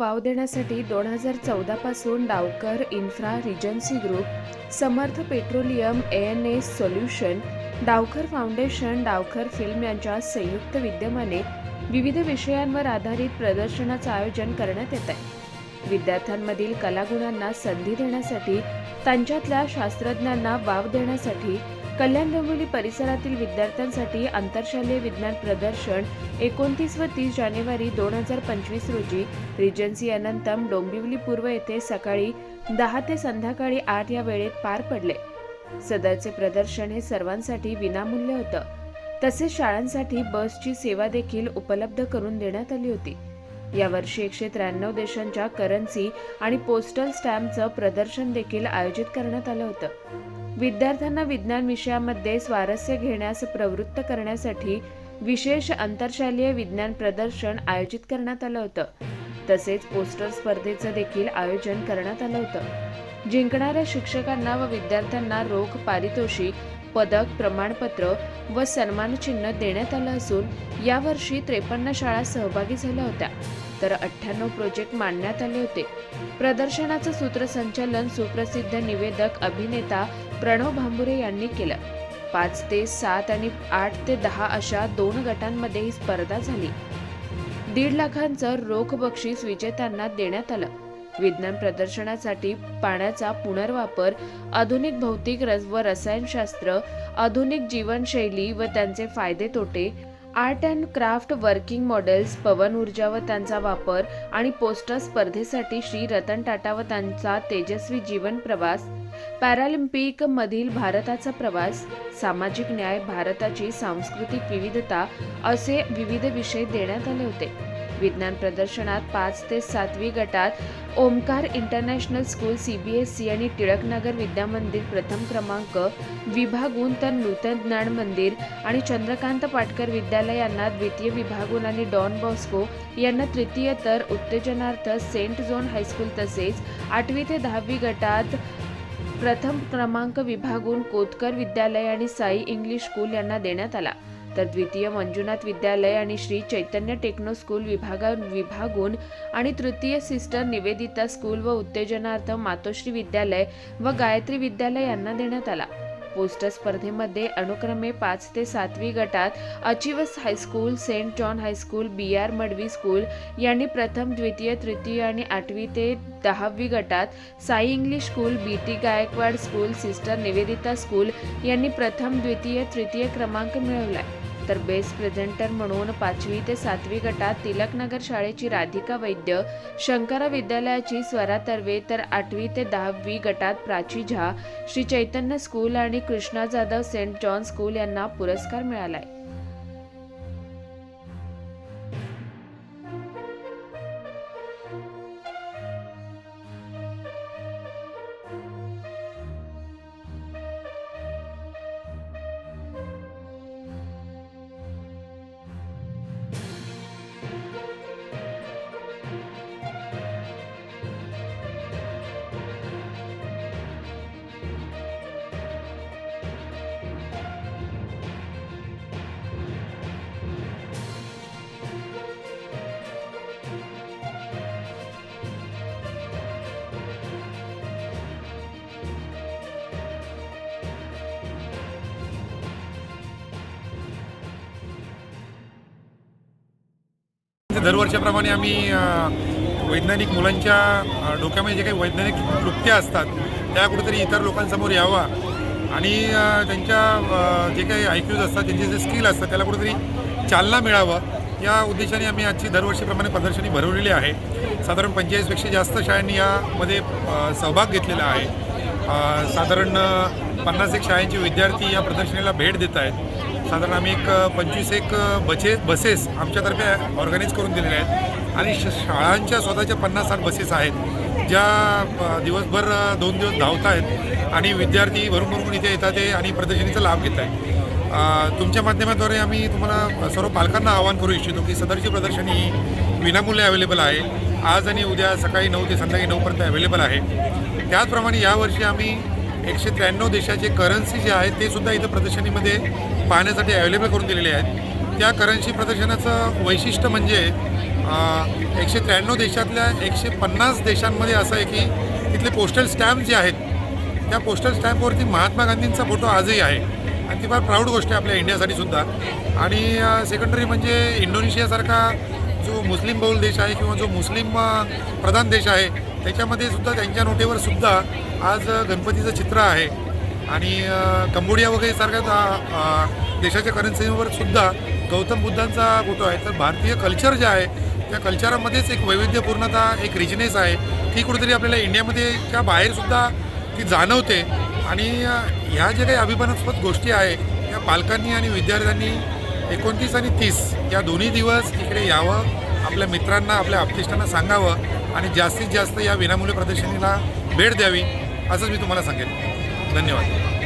Wow देण्यासाठी दोन हजार चौदापासून Dawkar infra regency group Samarth petroleum A N S solution Dawkar foundation Dawkar film यांच्या संयुक्त विद्यमाने विविध विषयांवर आधारित प्रदर्शनाचं आयोजन करण्यात येत आहे विद्यार्थ्यांमधील कलागुणांना संधी देण्यासाठी त्यांच्यातल्या शास्त्रज्ञांना वाव देण्यासाठी कल्याण डोंबिवली परिसरातील विद्यार्थ्यांसाठी आंतरशालेय विज्ञान प्रदर्शन एकोणतीस व तीस जानेवारी दोन हजार पंचवीस रोजी रिजन्सी अनंतम डोंबिवली पूर्व येथे सकाळी दहा ते संध्याकाळी आठ या वेळेत पार पडले. सदरचे प्रदर्शन हे सर्वांसाठी विनामूल्य होतं. तसेच शाळांसाठी बसची सेवा देखील उपलब्ध करून देण्यात आली होती. यावर्षी एकशे त्र्याण्णव देशांच्या करन्सी आणि पोस्टल स्टॅम्पचं प्रदर्शन देखील आयोजित करण्यात आलं होतं. विद्यार्थ्यांना विज्ञान विषयामध्ये स्वारस्य घेण्यास प्रवृत्त करण्यासाठी विशेष आंतरशालीय विज्ञान प्रदर्शन आयोजित करण्यात आलं होतं. तसेच पोस्टर स्पर्धेचं देखील आयोजन करण्यात आलं होतं. जिंकणाऱ्या शिक्षकांना व विद्यार्थ्यांना रोख पारितोषिक पदक प्रमाणपत्र व सन्मानचिन्ह देण्यात आलं असून यावर्षी त्रेपन्न शाळा सहभागी झाल्या होत्या. तर अठ्ठ्याण्णव प्रोजेक्ट मांडण्यात आले होते. प्रदर्शनाचं सूत्रसंचालन सुप्रसिद्ध निवेदक अभिनेता प्रणव भांबुरे यांनी केलं. पाच ते सात आणि आठ ते दहा अशा दोन गटांमध्ये ही स्पर्धा झाली. दीड लाखांचं रोख बक्षीस विजेत्यांना देण्यात आलं. विज्ञान प्रदर्शनासाठी पाण्याचा पुनर्वापर आधुनिक भौतिक रस व रसायनशास्त्र आधुनिक जीवनशैली व त्यांचे फायदे तोटे art and craft working models पवन ऊर्जा व त्यांचा वापर आणि पोस्टर स्पर्धेसाठी श्री रतन टाटा व त्यांचा तेजस्वी जीवन प्रवास पॅरालिम्पिक मधील भारताचा प्रवास सामाजिक न्याय भारताची सांस्कृतिक विविधता असे विविध विषय देण्यात आले होते. विज्ञान प्रदर्शनात पाच ते सातवी गटात Omkar international school C B S C आणि टिळकनगर विद्यामंदिर प्रथम क्रमांक विभागून तर नूतन ज्ञान मंदिर आणि चंद्रकांत पाटकर विद्यालय यांना द्वितीय विभागून आणि डॉन बॉस्को यांना तृतीय तर उत्तेजनार्थ सेंट झोन हायस्कूल तसेच आठवी ते दहावी गटात प्रथम क्रमांक विभागून कोतकर विद्यालय आणि साई इंग्लिश स्कूल यांना देण्यात आला. तर द्वितीय मंजुनाथ विद्यालय आणि श्री चैतन्य टेक्नो स्कूल विभागा विभागून आणि तृतीय सिस्टर निवेदिता स्कूल व उत्तेजनार्थ मातोश्री विद्यालय व गायत्री विद्यालय यांना देण्यात आला. पोस्टर स्पर्धेमध्ये अनुक्रमे पाच ते सातवी गटात अचिवस high school saint John high school B R Madvi school यांनी प्रथम द्वितीय तृतीय आणि आठवी ते दहावी गटात Sai English school B T Gaikwad school sister Nivedita school यांनी प्रथम द्वितीय तृतीय क्रमांक मिळवलाय. तर बेस्ट प्रेझेंटर म्हणून पाचवी ते सातवी गटात तिलकनगर शाळेची राधिका वैद्य शंकरा विद्यालयाची स्वरा तर्वे तर आठवी ते दहावी गटात प्राची झा श्री चैतन्य स्कूल आणि Krishna Jadhav saint John school यांना पुरस्कार मिळालाय. दरवर्षाप्रमाणे आम्ही वैज्ञानिक मुलांच्या डोक्यामध्ये जे काही वैज्ञानिक कृत्या असतात त्या कुठेतरी इतर लोकांसमोर यावा. आणि त्यांच्या जे काही आयक्यूज असतात त्यांचे जे स्किल असतात त्याला कुठेतरी चालना मिळावं. या उद्देशाने आम्ही आजची दरवर्षीप्रमाणे प्रदर्शनी भरवलेली आहे. साधारण पंचेचाळीसपेक्षा जास्त शाळांनी यामध्ये सहभाग घेतलेला आहे. साधारण पन्नास एक शाळांचे विद्यार्थी या प्रदर्शनीला भेट देत आहेत. साधारण आम्ही एक पंचवीस एक बचे बसेस आमच्यातर्फे ऑर्गनाईज करून दिलेल्या आहेत. आणि श शाळांच्या स्वतःच्या पन्नास साठ बसेस आहेत ज्या दिवसभर दोन दिवस धावत आहेत आणि विद्यार्थी भरून भरून इथे येतात आहे आणि प्रदर्शनीचा लाभ घेत आहेत तुमच्या माध्यमाद्वारे आम्ही तुम्हाला सर्व पालकांना आवाहन करू इच्छितो की सदरची प्रदर्शनी विनामूल्य अवेलेबल आहे. आज आणि उद्या सकाळी नऊ ते संध्याकाळी नऊपर्यंत अवेलेबल आहे. त्याचप्रमाणे यावर्षी आम्ही एकशे त्र्याण्णव देशाचे करन्सी जे आहेत ते सुद्धा इथं प्रदर्शनीमध्ये पाहण्यासाठी अवेलेबल करून दिलेले आहेत. त्या करन्सी प्रदर्शनाचं वैशिष्ट्य म्हणजे एकशे त्र्याण्णव देशातल्या एकशे पन्नास देशांमध्ये असं आहे की तिथले पोस्टल स्टॅम्प जे आहेत त्या पोस्टल स्टॅम्पवरती महात्मा गांधींचा फोटो आजही आहे. आणि ती फार प्राऊड गोष्ट आहे आपल्या इंडियासाठी सुद्धा. आणि सेकंडरी म्हणजे इंडोनेशियासारखा जो मुस्लिम बहुल देश आहे किंवा जो मुस्लिम प्रधान देश आहे त्याच्यामध्ये सुद्धा त्यांच्या नोटेवर सुद्धा आज गणपतीचं चित्र आहे. आणि कंबोडिया वगैरे सारख्या देशाच्या करन्सीवर सुद्धा गौतम बुद्धांचा फोटो आहे. तर भारतीय कल्चर जे आहे त्या कल्चरामध्येच एक वैविध्यपूर्णता एक रिचनेस आहे. ती कुठेतरी आपल्याला इंडियामध्ये त्या बाहेरसुद्धा ती जाणवते. आणि ह्या ज्या काही अभिमानास्पद गोष्टी आहे त्या पालकांनी आणि विद्यार्थ्यांनी एकोणतीस आणि तीस या दोन्ही दिवस इकडे यावं आपल्या मित्रांना आपल्या आपतिष्टांना सांगावं आणि जास्तीत जास्त या विनामूल्य प्रदर्शनीला भेट द्यावी असंच मी तुम्हाला सांगेन. धन्यवाद.